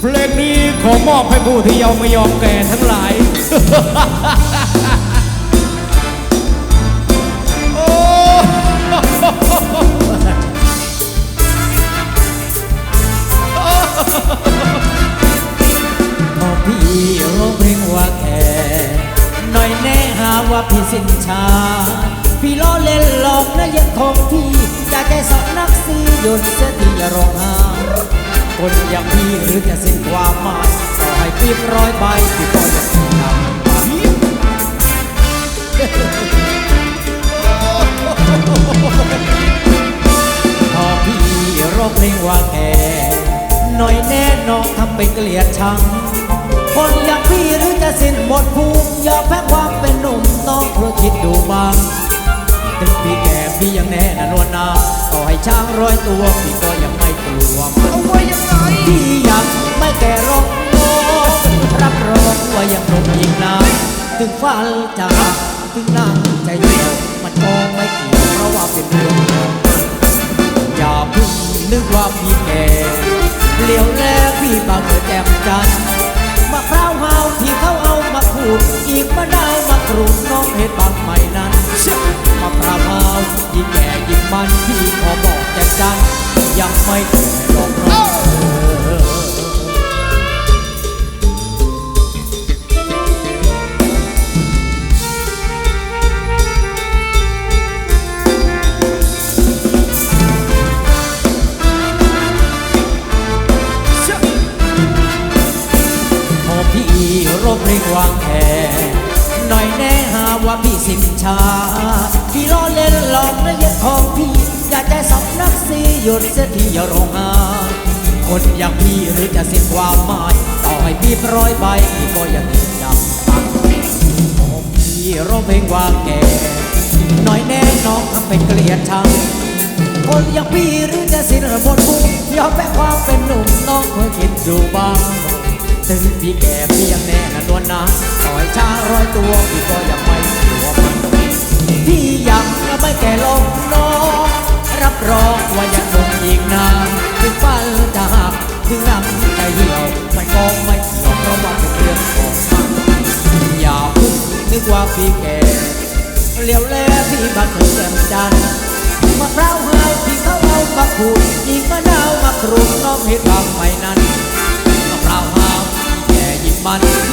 เพลงนี้ขอมอบให้ผู้ที่ยังไม่ยอมแก่ทั้งหลาย โอ้พอพี่ร้องเพลงว่าแค่หน่อยแน่หาว่าพี่สินชา พี่ล้อเล่นหลอกนะยังคงพี่อยากใจสอนนักสีหยุดเสียทีอย่าร้องไห้ คนอย่างพี่หรือจะสิ้นความหมายต่อให้ปีบร้อยใบพี่ก็ยังไม่นำมาพอพี่ร้องเพลงว่าแค่หน่อยแน่น้องทำเป็นเกลียดชัง คนอย่างพี่หรือจะสิ้นหมดภูมิยอมแพ้ความเป็นหนุ่มน้องเพื่อคิดดูบ้างถึงพี่แก่พี่ยังแน่นอนนาต่อให้ช้างร้อยตัวพี่ก็ยังไม่กลัวมัน เอาไว้ยังไงพี่ยังไม่แก่หรอกน้รับรองว่ายังหนุ่มอีกนานถึงฟ้าจะถึงนั่งใจเดียวมันก็ไม่เกี่ยวเพราะว่าเป็นเรื่องของมันอย่าเพึ่งนึกว่าพี่แก่เหลียวแลพี่บางเออแจ่มจันทร์มะพร้าวหาวที่เขาเอามาขูดอีกมะนาวมากรูดน้องเห็ดบางใหม่นั้นมะพร้าวหาวยิ่งแก่ยิ่งมันพี่ขอบอก รบเร่งวางแผนหน่อยแน่หาว่าพี่สินชา พี่ล้อเล่นหลอกนะยัดของพี่ อยากจะสับนักสีหยุดเสียทีอย่าร้องห้คนอย่างพี่หรือจะสิ้นความหมาย ต่อให้พี่ร้อยใบพี่ก็ยังจำปังพอพี่รบเพลงวางแก่หน่อยแน่น้องทำเป็นเกลียดชังคนอย่างพี่หรือจะสิ้นระบทบุญยอมแพ้ความเป็นหนุ่มน้องเคยคิดดูบ้าง ถึงพี่แก่พี่ยังแน่น ลงน้องรับรองว่ายังหนุ่มอีกนานถึงฟันจะหักถึงหนังจะเหี่ยวมันก็ไม่เกี่ยวเพราะว่าเป็นเรื่องของมันอย่าพึ่งนึกว่าพี่แก่เลี้ยวแลพี่บังเอิญแจ่มจันทร์มะพร้าวหาวที่เขาเอามาขูดยิงมะนาวมากรูดน้องเห็ดบางใหม่นั้นมะพร้าวหาวที่แก่ยิ่งมัน